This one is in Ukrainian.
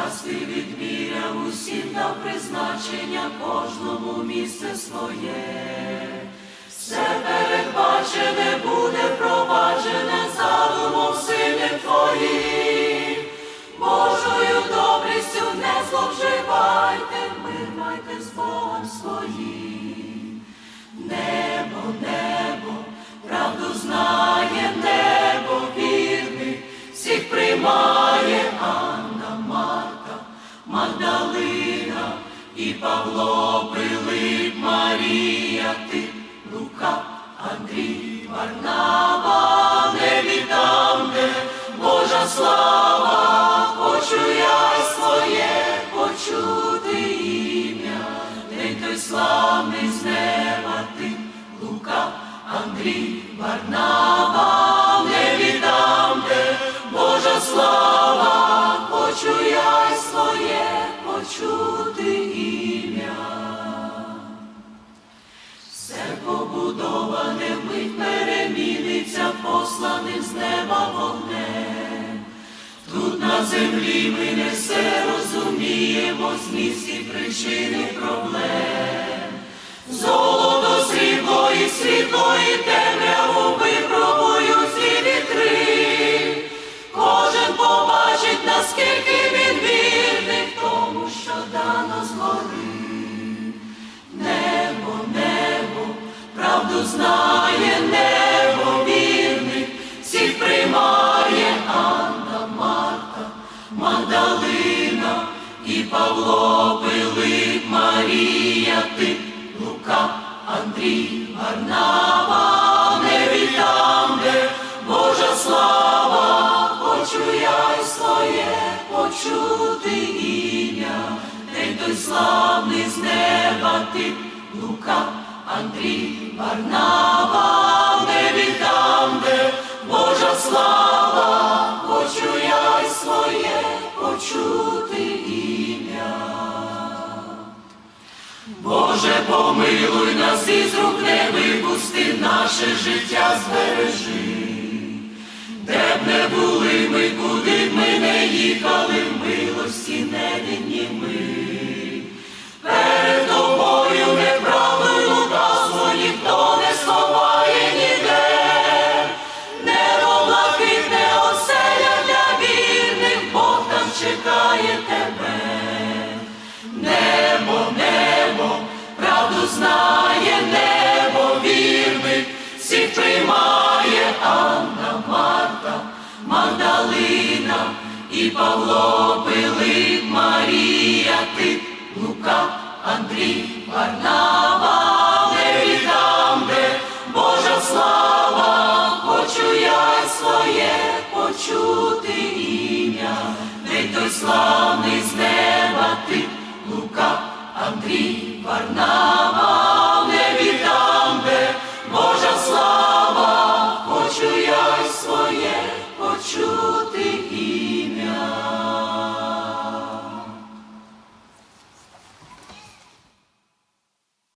час ти відміряв усім дав призначення кожному місце своє. Все передбачене буде проваджене задумом сильним твоїм. Божою добрістю не зловживайте, мир з Богом своїм. Небо, небо, Павло, Пилип, Марія, ти, Лука, Андрій, Варнава, не віддам, де. Божа слава, хочу я своє почути ім'я, день той славний з неба ти, Лука, Андрій, Варнава, не віддам, де. Божа слава, хочу я своє почути землі ми не все розуміємо, зміст і причини проблем. Золото, срібло і світло і темряву випробують ці вітри. Кожен побачить, наскільки він вірний в тому, що дано згори. Небо, небо, правду знає, небо вірних, всіх приймає Андрій, Варнава, не віддам, Божа слава, почуяй своє почути ім'я, той славний з неба ти, Лука, Андрій, Варнава, Боже, помилуй нас із рук не випусти, наше життя збережи. Де б не були ми, куди б ми не їхали, в милості не відніми. Знає, небо вірних, всіх приймає Анна, Марта, Магдалина і Павло, Пилип, Марія, ти, Лука, Андрій, Варнава, не де. Божа слава, хочу своє почути ім'я, день той славний з Андрій, Варнава,